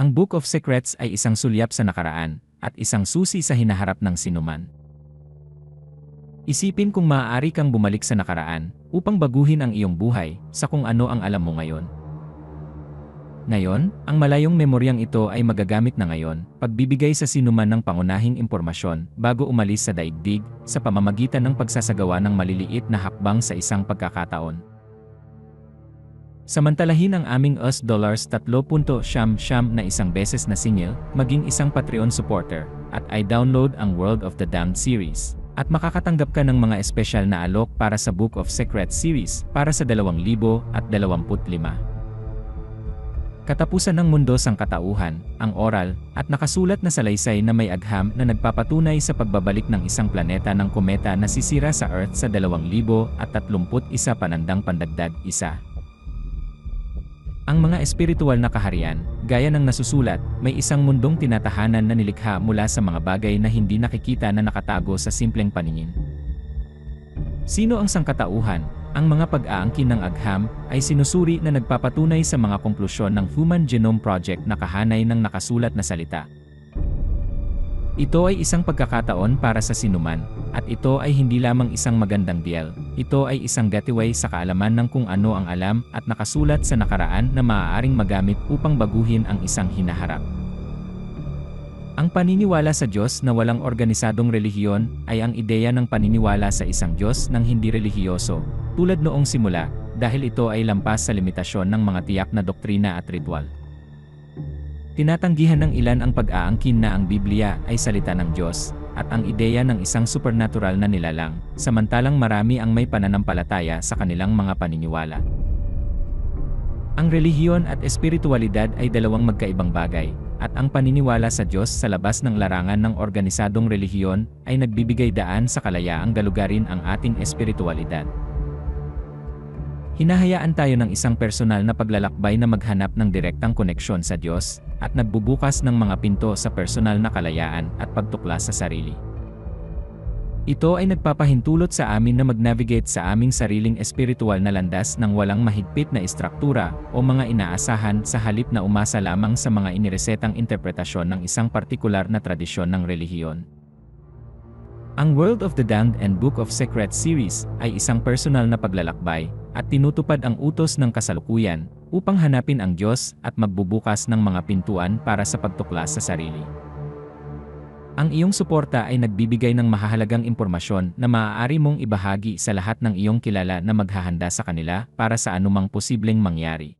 Ang Book of Secrets ay isang sulyap sa nakaraan at isang susi sa hinaharap ng sinuman. Isipin kung maaari kang bumalik sa nakaraan upang baguhin ang iyong buhay sa kung ano ang alam mo ngayon. Ngayon, ang malayong memoryang ito ay magagamit na ngayon, pagbibigay sa sinuman ng pangunahing impormasyon bago umalis sa daigdig sa pamamagitan ng pagsasagawa ng maliliit na hakbang sa isang pagkakataon. Samantalahin ang aming US dollars 3.7 na isang beses na singil, maging isang Patreon supporter, at i-download ang World of the Damned series. At makakatanggap ka ng mga espesyal na alok para sa Book of Secrets series para sa 2025. Katapusan ng mundo sang katauhan, ang oral, at nakasulat na salaysay na may agham na nagpapatunay sa pagbabalik ng isang planeta ng kometa na sisira sa Earth sa 2031 panandang pandagdag isa. Ang mga espiritual na kaharian, gaya ng nasusulat, may isang mundong tinatahanan na nilikha mula sa mga bagay na hindi nakikita na nakatago sa simpleng paningin. Sino ang sangkatauhan? Ang mga pag-aangkin ng agham ay sinusuri na nagpapatunay sa mga konklusyon ng Human Genome Project na kahanay ng nakasulat na salita. Ito ay isang pagkakataon para sa sinuman, at ito ay hindi lamang isang magandang deal, ito ay isang gateway sa kaalaman ng kung ano ang alam at nakasulat sa nakaraan na maaaring magamit upang baguhin ang isang hinaharap. Ang paniniwala sa Diyos na walang organisadong relihiyon ay ang ideya ng paniniwala sa isang Diyos ng hindi relihiyoso, tulad noong simula, dahil ito ay lampas sa limitasyon ng mga tiyak na doktrina at ritual. Tinatanggihan ng ilan ang pag-aangkin na ang Biblia ay salita ng Diyos, at ang ideya ng isang supernatural na nilalang, samantalang marami ang may pananampalataya sa kanilang mga paniniwala. Ang relihiyon at espiritualidad ay dalawang magkaibang bagay, at ang paniniwala sa Diyos sa labas ng larangan ng organisadong relihiyon ay nagbibigay daan sa kalayaang galugarin ang ating espiritualidad. Hinahayaan tayo ng isang personal na paglalakbay na maghanap ng direktang koneksyon sa Diyos at nagbubukas ng mga pinto sa personal na kalayaan at pagtuklas sa sarili. Ito ay nagpapahintulot sa amin na mag-navigate sa aming sariling espiritual na landas ng walang mahigpit na istruktura o mga inaasahan sa halip na umasa lamang sa mga iniresetang interpretasyon ng isang partikular na tradisyon ng relihiyon. Ang World of the Damned and Book of Secrets series ay isang personal na paglalakbay at tinutupad ang utos ng kasalukuyan upang hanapin ang Diyos at magbubukas ng mga pintuan para sa pagtuklas sa sarili. Ang iyong suporta ay nagbibigay ng mahahalagang impormasyon na maaari mong ibahagi sa lahat ng iyong kilala na maghahanda sa kanila para sa anumang posibleng mangyari.